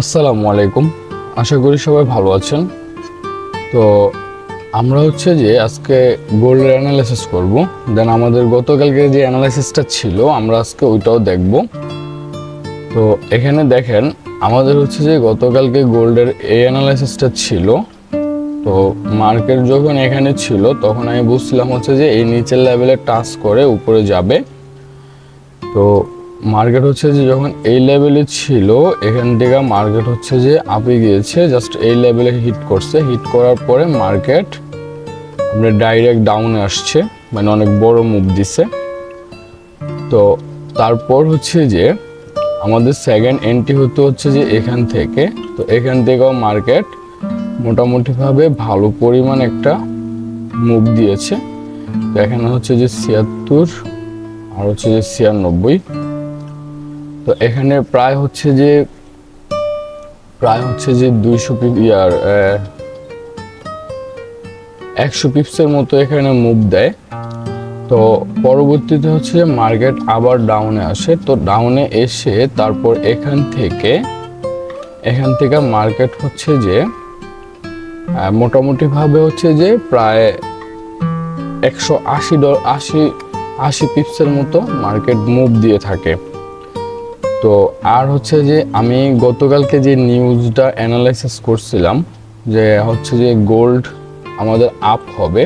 আসসালামু আলাইকুম। আশা করি সবাই ভালো আছেন। তো আমরা হচ্ছে যে আজকে গোল্ডের অ্যানালাইসিস করব। দেন আমাদের গতকালকে যে অ্যানালাইসিসটা ছিল, আমরা আজকে ওইটাও দেখব। তো এখানে দেখেন, আমাদের হচ্ছে যে গতকালকে গোল্ডের এই অ্যানালাইসিসটা ছিল। তো মার্কেট যখন এখানে ছিল, তখন আমি বুঝছিলাম হচ্ছে যে এই নিচের লেভেলে টাচ করে উপরে যাবে। তো মার্কেট হচ্ছে যে যখন এই লেভেলে ছিল, এখান থেকে মার্কেট হচ্ছে যে আপে গিয়েছে জাস্ট এই লেভেলে হিট করছে। হিট করার পরে মার্কেট আমরা ডাইরেক্ট ডাউনে আসছে মানে অনেক বড় মুভ দিছে। তো তারপর হচ্ছে যে আমাদের সেকেন্ড এন্ট্রি হতে হচ্ছে যে এখান থেকে। তো এখান থেকেও মার্কেট মোটামুটিভাবে ভালো পরিমাণ একটা মুভ দিয়েছে। তো এখানে হচ্ছে যে ছিয়াত্তর, আর হচ্ছে যে ছিয়ানব্বই। তো এখানে প্রায় হচ্ছে যে, প্রায় হচ্ছে যে দুইশো ইয়ার একশো পিপসের মতো এখানে মুভ দেয়। তো পরবর্তীতে হচ্ছে মার্কেট আবার ডাউনে আসে। তো ডাউনে এসে তারপর এখান থেকে এখান থেকে মার্কেট হচ্ছে যে মোটামুটিভাবে হচ্ছে যে প্রায় একশো আশি ডল আশি আশি পিপসের মতো মার্কেট মুভ দিয়ে থাকে। তো আর হচ্ছে যে আমি গতকালকে যে নিউজটা অ্যানালাইসিস করছিলাম, যে হচ্ছে যে গোল্ড আমাদের আপ হবে,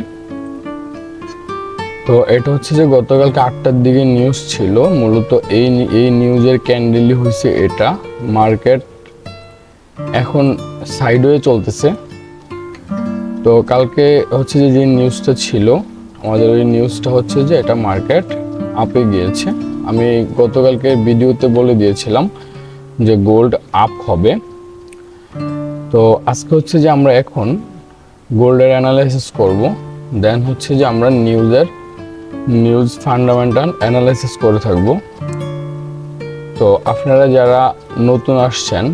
তো এটা হচ্ছে যে গতকালকে আটটার দিকে নিউজ ছিল। মূলত এই এই নিউজের ক্যান্ডেলই হয়েছে এটা। মার্কেট এখন সাইডওয়ে চলতেছে। তো কালকে হচ্ছে যে যে নিউজটা ছিল, আমাদের ওই নিউজটা হচ্ছে যে এটা মার্কেট আপে গিয়েছে। আমি গতকালকে ভিডিওতে বলে দিয়েছিলাম যে গোল্ড আপ হবে। তো আজকে হচ্ছে যে আমরা এখন গোল্ডের অ্যানালাইসিস করব। দেন হচ্ছে যে আমরা নিউজের নিউজ ফান্ডামেন্টাল অ্যানালাইসিস করে থাকব। তো আপনারা যারা নতুন আসছেন,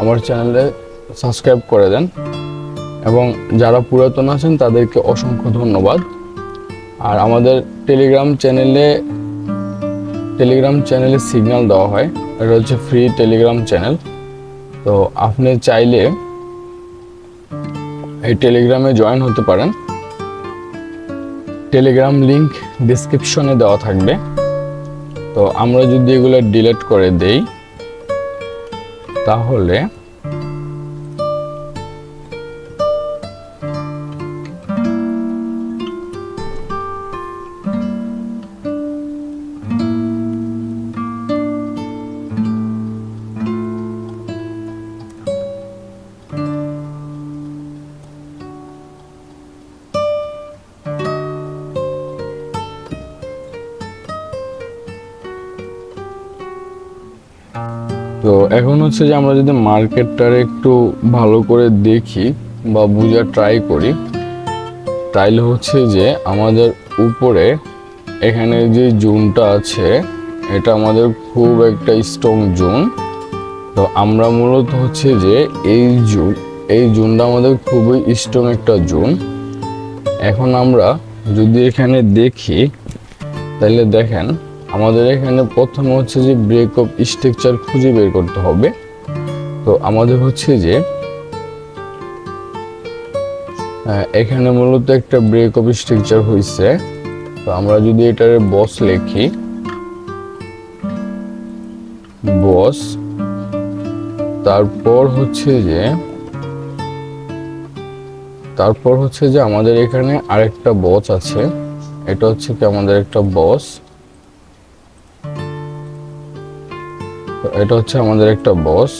আমার চ্যানেলে সাবস্ক্রাইব করে দেন এবং যারা পুরাতন আছেন, তাদেরকে অসংখ্য ধন্যবাদ। আর আমাদের টেলিগ্রাম চ্যানেলে টেলিগ্রাম চ্যানেলে সিগন্যাল দেওয়া হয় এটা হচ্ছে ফ্রি টেলিগ্রাম চ্যানেল। তো আপনি চাইলে এই টেলিগ্রামে জয়েন হতে পারেন। টেলিগ্রাম লিংক ডিসক্রিপশনে দেওয়া থাকবে। তো আমরা যদি এগুলো ডিলেট করে দেই, তাহলে এখন হচ্ছে যে আমরা যদি মার্কেটটার একটু ভালো করে দেখি বা বোঝার ট্রাই করি, তাইলে হচ্ছে যে আমাদের উপরে এখানে যে জুনটা আছে, এটা আমাদের খুব একটা স্ট্রং জুন। তো আমরা মূলত হচ্ছে যে এই জুন, এই জুনটা আমাদের খুবই স্ট্রং একটা জুন। এখন আমরা যদি এখানে দেখি তাহলে দেখেন আমাদের এখানে প্রথমে হচ্ছে যে ব্রেক অফ স্ট্রাকচার খুঁজে বের করতে হবে। তো আমাদের হচ্ছে যে এখানে মূলত একটা ব্রেক অফ স্ট্রাকচার হয়েছে তো আমরা যদি এটার বস লিখি বস তারপর হচ্ছে যে, তারপর হচ্ছে যে আমাদের এখানে আরেকটা বস আছে। এটা হচ্ছে কি আমাদের একটা বস এটা হচ্ছে আমাদের একটা বস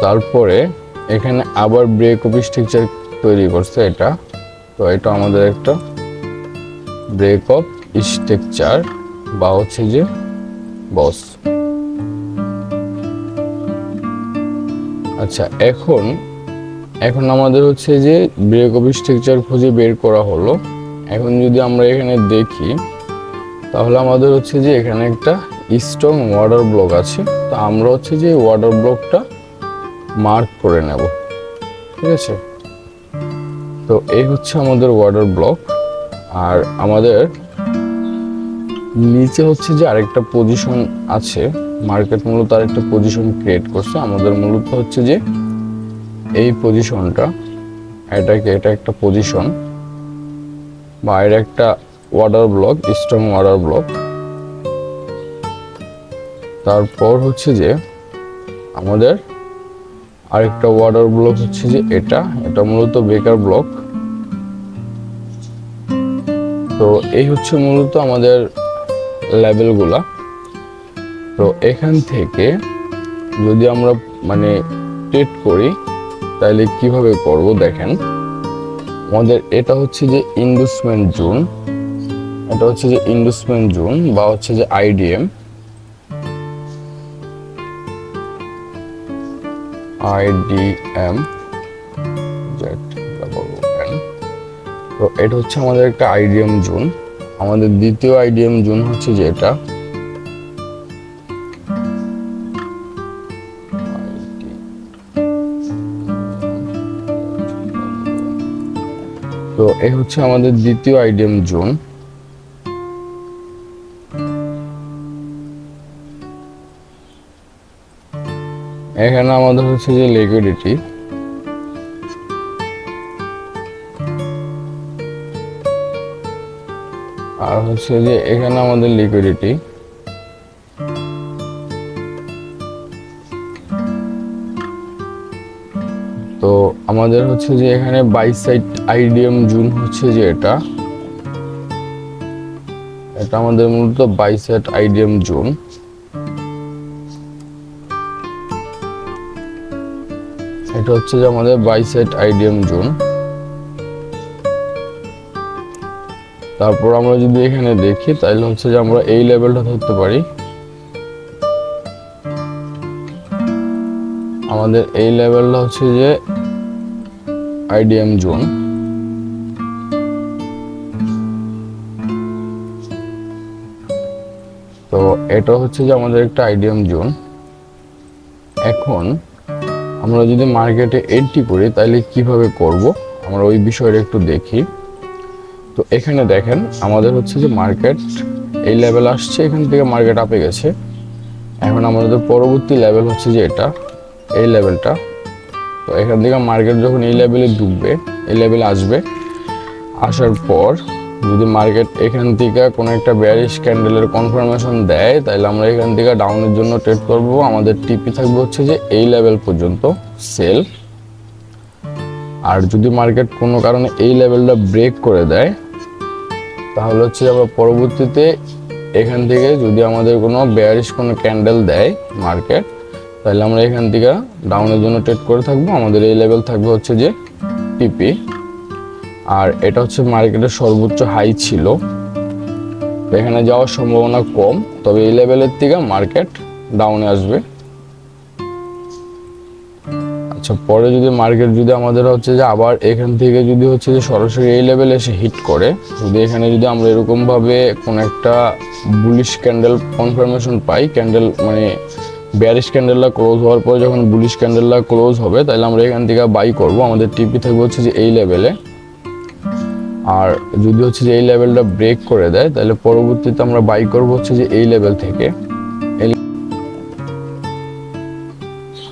তারপরে এখানে আবার ব্রেক অফ স্ট্রাকচার তৈরি করছে এটা। তো এটা আমাদের একটা ব্রেক অফ স্ট্রাকচার বা হচ্ছে যে বস আচ্ছা এখন এখন আমাদের হচ্ছে যে ব্রেক অফ স্ট্রাকচার খুঁজে বের করা হলো। এখন যদি আমরা এখানে দেখি তাহলে আমাদের হচ্ছে যে এখানে একটা স্ট্রং ওয়াটার ব্লক আছে, তো আমরা হচ্ছে যে ওয়াটার ব্লকটা মার্ক করে নেব, ঠিক আছে? তো এই হচ্ছে আমাদের ওয়াটার ব্লক আর আমাদের নিচে হচ্ছে যে আরেকটা পজিশন আছে মার্কেট মূলত আরেকটা পজিশন ক্রিয়েট করছে, আমাদের মূলত হচ্ছে যে এই পজিশনটা এটাকে, এটা একটা পজিশন বা একটা water block strong water block তারপর হচ্ছে যে আমাদের আরেকটা ওয়াটার ব্লক হচ্ছে যে এটা এটা মূলত বেকার ব্লক তো এই হচ্ছে মূলত আমাদের লেভেলগুলা তো এখান থেকে যদি আমরা মানে ট্রেড করি তাহলে কীভাবে করব দেখেন? আমাদের এটা হচ্ছে যে ইনভেস্টমেন্ট জোন এটা হচ্ছে যে ইনভেস্টমেন্ট জোন বা হচ্ছে যে আইডিএম আইডিএম তো এটা হচ্ছে আমাদের একটা আইডিএম জোন আমাদের দ্বিতীয় আইডিএম জোন হচ্ছে যে এটা। তো এই হচ্ছে আমাদের দ্বিতীয় আইডিএম জোন এখানে আমাদের হচ্ছে যে লিকুইডিটি আর হচ্ছে যে এখানে আমাদের লিকুইডিটি তো আমাদের হচ্ছে যে এখানে বাইসাইট আইডিএম জুন হচ্ছে যে এটা। এটা আমাদের মূলত বাইসাইট আইডিএম জোন। এটা হচ্ছে যে আমাদের বাইসেট আইডিয়াম জোন। তারপর আমরা যদি এখানে দেখি, তাহলে হচ্ছে যে আমরা এই লেভেলটা ধরতে পারি। আমাদের এই লেভেলটা হচ্ছে যে আইডিএম জোন। তো এটা হচ্ছে যে আমাদের একটা আইডিএম জোন। এখন আমরা যদি মার্কেটে এন্ট্রি করি, তাহলে কীভাবে করব? আমরা ওই বিষয়টা একটু দেখি। তো এখানে দেখেন, আমাদের হচ্ছে যে মার্কেট এই লেভেল আসছে, এখান থেকে মার্কেট আপে গেছে। এখন আমাদের পরবর্তী লেভেল হচ্ছে যে এটা, এই লেভেলটা তো এখান থেকে মার্কেট যখন এই লেভেলে ডুববে এই লেভেলে আসবে, আসার পর যদি মার্কেট এখান থেকে কোনো একটা ব্যারিশ ক্যান্ডেলের কনফার্মেশন দেয়, তাহলে আমরা এখান থেকে ডাউনের জন্য ট্রেড করব। আমাদের টিপি থাকবে হচ্ছে যে এই লেভেল পর্যন্ত সেল আর যদি মার্কেট কোনো কারণে এই লেভেলটা ব্রেক করে দেয়, তাহলে হচ্ছে আমরা পরবর্তীতে এখান থেকে যদি আমাদের কোনো বেয়ারিশ কোনো ক্যান্ডেল দেয় মার্কেট তাহলে আমরা এখান থেকে ডাউনের জন্য ট্রেড করে থাকব। আমাদের এই লেভেল থাকবে হচ্ছে যে টিপি আর এটা হচ্ছে মার্কেটের সর্বোচ্চ হাই ছিল। এখানে যাওয়ার সম্ভাবনা কম, তবে এই লেভেলের থেকে মার্কেট ডাউনে আসবে। আচ্ছা পরে যদি মার্কেট যদি আমাদের হচ্ছে যে আবার এখান থেকে যদি হচ্ছে যে সরাসরি এই লেভেলে এসে হিট করে, যদি এখানে যদি আমরা এরকমভাবে কোনো একটা বুলিশ ক্যান্ডেল কনফার্মেশন পাই ক্যান্ডেল মানে ব্যারিশ ক্যান্ডেলটা ক্লোজ হওয়ার পর যখন বুলিশ ক্যান্ডেলটা ক্লোজ হবে, তাহলে আমরা এখান থেকে বাই করব। আমাদের টিপি থাকবে হচ্ছে যে এই লেভেলে আর যদি হচ্ছে যে এই লেভেলটা ব্রেক করে দেয়, তাহলে পরবর্তীতে আমরা বাই করব হচ্ছে যে এই লেভেল থেকে।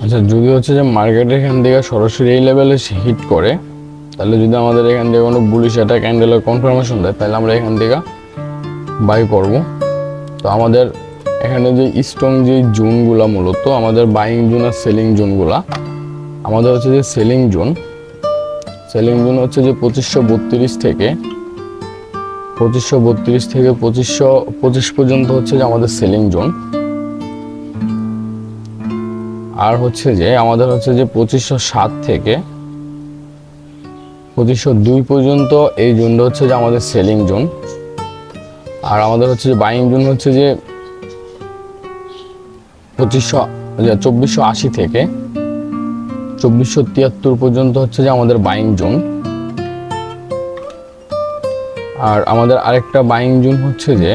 আচ্ছা যদি হচ্ছে যে মার্কেট এখান থেকে সরাসরি এই লেভেলে হিট করে, তাহলে যদি আমাদের এখান থেকে কোনো বুলিশ একটা ক্যান্ডেলের কনফার্মেশন দেয়, তাহলে আমরা এখান থেকে বাই করব। তো আমাদের এখানে যে স্ট্রং যে জোনগুলো মূলত, আমাদের বাইং জোন আর সেলিং জোনগুলা আমাদের হচ্ছে যে সেলিং জোন সেলিং জোন হচ্ছে যে পঁচিশশো বত্রিশ থেকে, পঁচিশশো বত্রিশ থেকে পঁচিশশো পঁচিশ পর্যন্ত হচ্ছে যে আমাদের সেলিং জোন। আর হচ্ছে যে আমাদের হচ্ছে যে পঁচিশশো সাত থেকে পঁচিশশো দুই পর্যন্ত এই জোনটা হচ্ছে যে আমাদের সেলিং জোন। আর আমাদের হচ্ছে যে বাইং জোন হচ্ছে যে পঁচিশশো চব্বিশশো আশি থেকে চব্বিশশো তিয়াত্তর পর্যন্ত হচ্ছে যে আমাদের বাইং জোন আর আমাদের আরেকটা বাইং জোন হচ্ছে যে,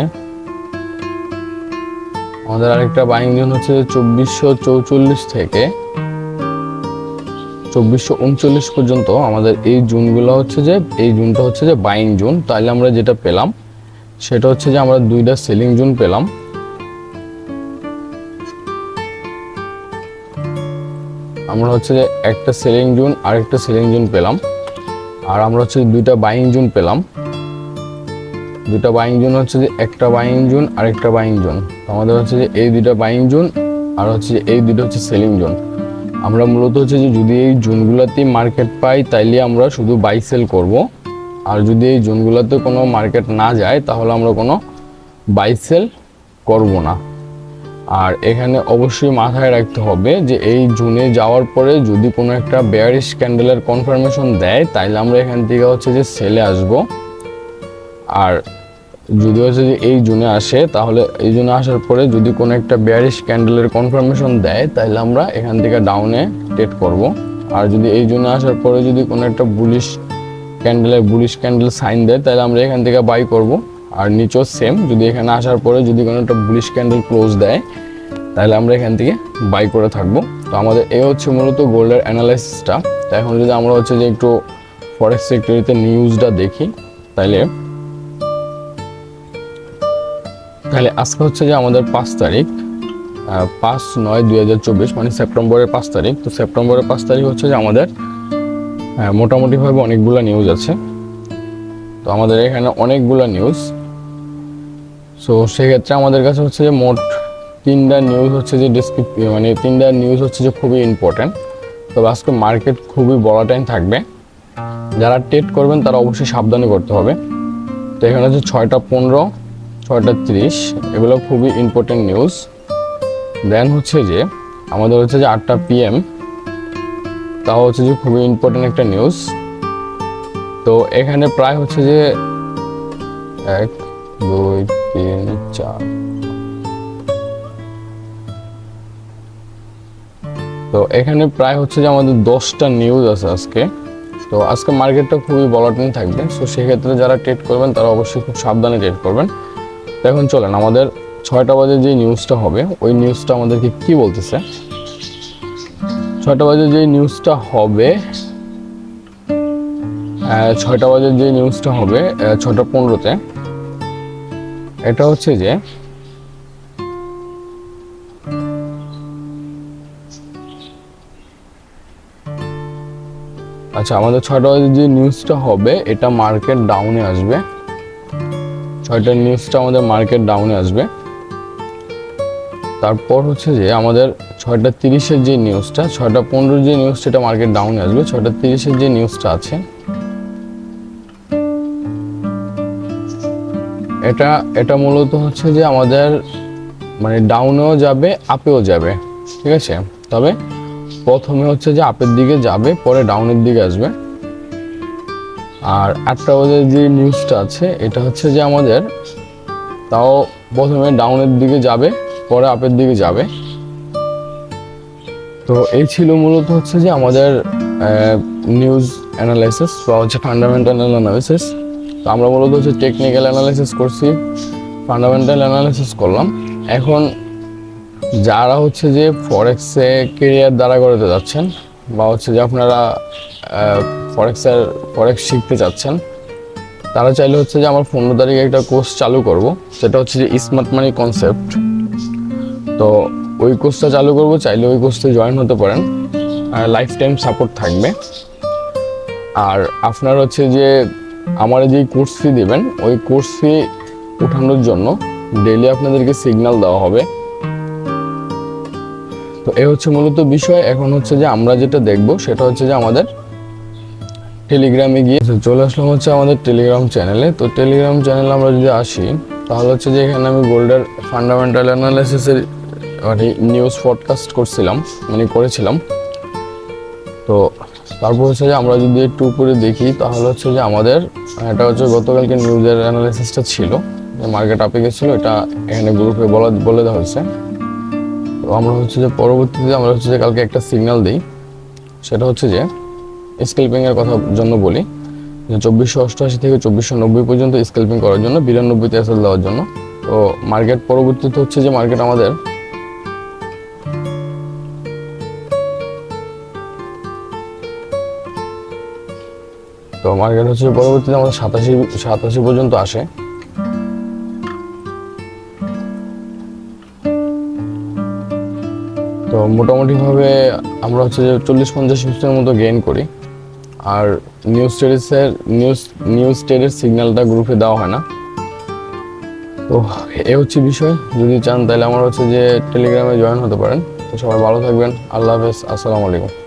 আমাদের আরেকটা বাইং জোন হচ্ছে যে চব্বিশশো চৌচল্লিশ থেকে চব্বিশশো উনচল্লিশ পর্যন্ত আমাদের এই জুনগুলো হচ্ছে যে, এই জুনটা হচ্ছে যে বাইং জুন তাহলে আমরা যেটা পেলাম, সেটা হচ্ছে যে আমরা দুইটা সেলিং জুন পেলাম। আমরা হচ্ছে যে একটা সেলিং জোন আর একটা সেলিং জোন পেলাম। আর আমরা হচ্ছে দুইটা বাইং জোন পেলাম। দুইটা বাইং জোন হচ্ছে যে একটা বাইং জোন আর একটা বাইং জোন আমাদের হচ্ছে যে এই দুইটা বাইং জোন, আর হচ্ছে যে এই দুটো হচ্ছে সেলিং জোন। আমরা মূলত হচ্ছে যে যদি এই জোনগুলোতেই মার্কেট পাই, তাইলে আমরা শুধু বাই সেল করব। আর যদি এই জোনগুলোতে কোনো মার্কেট না যায়, তাহলে আমরা কোনো বাই সেল করব না। আর এখানে অবশ্যই মাথায় রাখতে হবে যে এই জুনে যাওয়ার পরে যদি কোনো একটা বেয়ারিশ ক্যান্ডেলের কনফার্মেশন দেয়, তাইলে আমরা এখান থেকে হচ্ছে যে সেলে আসব। আর যদি হচ্ছে যে এই জুনে আসে, তাহলে এই জুনে আসার পরে যদি কোনো একটা বেয়ারিশ ক্যান্ডেলের কনফার্মেশন দেয় তাহলে আমরা এখান থেকে ডাউনে ট্রেড করব। আর যদি এই জুনে আসার পরে যদি কোনো একটা বুলিশ ক্যান্ডেলের বুলিশ ক্যান্ডেল সাইন দেয় তাহলে আমরা এখান থেকে বাই করব। আর নিচেও সেম যদি এখানে আসার পরে যদি কোনো একটা বুলিশ ক্যান্ডেল ক্লোজ দেয়, তাহলে আমরা এখান থেকে বাই করে থাকব। তো আমাদের এ হচ্ছে মূলত গোল্ডের অ্যানালাইসিসটা তো এখন যদি আমরা হচ্ছে যে একটু ফরেক্স সেক্টরিতে নিউজটা দেখি, তাহলে তাহলে আজকে হচ্ছে যে আমাদের পাঁচ তারিখ পাঁচ নয় দুই হাজার চব্বিশ মানে সেপ্টেম্বরের পাঁচ তারিখ। তো সেপ্টেম্বরের পাঁচ তারিখ হচ্ছে যে আমাদের মোটামুটিভাবে অনেকগুলো নিউজ আছে। তো আমাদের এখানে অনেকগুলো নিউজ সো সেক্ষেত্রে আমাদের কাছে হচ্ছে যে মোট তিনটা নিউজ হচ্ছে যে ডিসক্রিপ মানে তিনটা নিউজ হচ্ছে যে খুবই ইম্পর্ট্যান্ট তবে আজকে মার্কেট খুবই বড় টাইম থাকবে। যারা টেট করবেন, তারা অবশ্যই সাবধানে করতে হবে। তো এখানে হচ্ছে ছয়টা পনেরো, ছয়টা তিরিশ, এগুলো খুবই ইম্পর্টেন্ট নিউজ দেন হচ্ছে যে, আমাদের হচ্ছে যে আটটা পিএম তাও হচ্ছে যে খুবই ইম্পর্টেন্ট একটা নিউজ তো এখানে প্রায় হচ্ছে যে দুই তিন চার তো এখানে প্রায় হচ্ছে যে আমাদের দশটা নিউজ আছে আজকে। তো আজকে মার্কেটটা খুবই বলাটিন থাকবে। সো সেক্ষেত্রে যারা ট্রেড করবেন, তারা অবশ্যই খুব সাবধানে ট্রেড করবেন। তো এখন চলেন, আমাদের ছয়টা বাজে যে নিউজটা হবে, ওই নিউজটা আমাদেরকে কি বলতেছে? ছয়টা বাজে যে নিউজটা হবে ছয়টা বাজে যে নিউজটা হবে ছয়টা পনেরোতে। এটা হচ্ছে যে আচ্ছা আমাদের ছয়টা যে নিউজটা হবে, এটা মার্কেট ডাউনে আসবে। ছয়টার নিউজটা আমাদের মার্কেট ডাউনে আসবে। তারপর হচ্ছে যে আমাদের ছয়টা তিরিশের যে নিউজটা ছয়টা পনেরোর যে নিউজটা এটা মার্কেট ডাউনে আসবে। ছয়টা তিরিশের যে নিউজটা আছে এটা এটা মূলত হচ্ছে যে আমাদের মানে ডাউনেও যাবে আপেও যাবে, ঠিক আছে? তবে প্রথমে হচ্ছে যে আপের দিকে যাবে, পরে ডাউনের দিকে আসবে। আর আটটা বাজে যে নিউজটা আছে, এটা হচ্ছে যে আমাদের, তাও প্রথমে ডাউনের দিকে যাবে, পরে আপের দিকে যাবে। তো এই ছিল মূলত হচ্ছে যে আমাদের নিউজ অ্যানালাইসিস বা হচ্ছে ফান্ডামেন্টাল অ্যানালাইসিস তো আমরা মূলত হচ্ছে টেকনিক্যাল অ্যানালাইসিস করছি ফান্ডামেন্টাল অ্যানালাইসিস করলাম। এখন যারা হচ্ছে যে ফরেক্সে কেরিয়ার দ্বারা করতে যাচ্ছেন বা হচ্ছে যে আপনারা ফরেক্সের ফরেক্স শিখতে চাচ্ছেন, তারা চাইলে হচ্ছে যে আমার পনেরো তারিখে একটা কোর্স চালু করব, সেটা হচ্ছে যে স্মার্ট মানি কনসেপ্ট তো ওই কোর্সটা চালু করব, চাইলে ওই কোর্সে জয়েন হতে পারেন। লাইফ টাইম সাপোর্ট থাকবে। আর আপনার হচ্ছে যে আমার যে কোর্স ফি দেবেন, ওই কোর্স ফি উঠানোর জন্য ডেলি আপনাদেরকে সিগন্যাল দেওয়া হবে। তো এ হচ্ছে মূলত বিষয়। এখন হচ্ছে যে আমরা যেটা দেখব, সেটা হচ্ছে যে আমাদের টেলিগ্রামে গিয়ে চলে আসলাম হচ্ছে আমাদের টেলিগ্রাম চ্যানেলে তো টেলিগ্রাম চ্যানেলে আমরা যদি আসি, তাহলে হচ্ছে যে এখানে আমি গোল্ডের ফান্ডামেন্টাল অ্যানালাইসিসের মানে নিউজ পডকাস্ট করছিলাম মানে করেছিলাম। তো তারপর হচ্ছে যে আমরা যদি একটু উপরে দেখি, তাহলে হচ্ছে যে আমাদের এটা হচ্ছে গতকালকে নিউজের অ্যানালাইসিসটা ছিল, যে মার্কেট আপে গেছিল, এটা এখানে গ্রুপে বলা, বলে দেওয়া হয়েছে। তো আমরা হচ্ছে যে পরবর্তীতে আমরা হচ্ছে যে কালকে একটা সিগন্যাল দিই, সেটা হচ্ছে যে স্কেলপিংয়ের কথা জন্য বলি, যে চব্বিশশো অষ্টআশি থেকে চব্বিশশো নব্বই পর্যন্ত স্কেলপিং করার জন্য, বিরানব্বইতে এসএল দেওয়ার জন্য। তো মার্কেট পরবর্তীতে হচ্ছে যে মার্কেট আমাদের তো মার্কেট হচ্ছে পরবর্তীতে আমাদের সাতাশি সাতাশি পর্যন্ত আসে। তো মোটামুটিভাবে আমরা হচ্ছে যে চল্লিশ, পঞ্চাশ মিনিটের মতো গেইন করি। আর নিউজ স্টেটাসের নিউজ নিউজ স্টেটের সিগন্যালটা গ্রুপে দেওয়া হয় না। তো এ হচ্ছে বিষয়। যদি চান তাহলে আমার হচ্ছে যে টেলিগ্রামে জয়েন হতে পারেন। তো সবাই ভালো থাকবেন। আল্লাহ হাফেজ। আসসালামু আলাইকুম।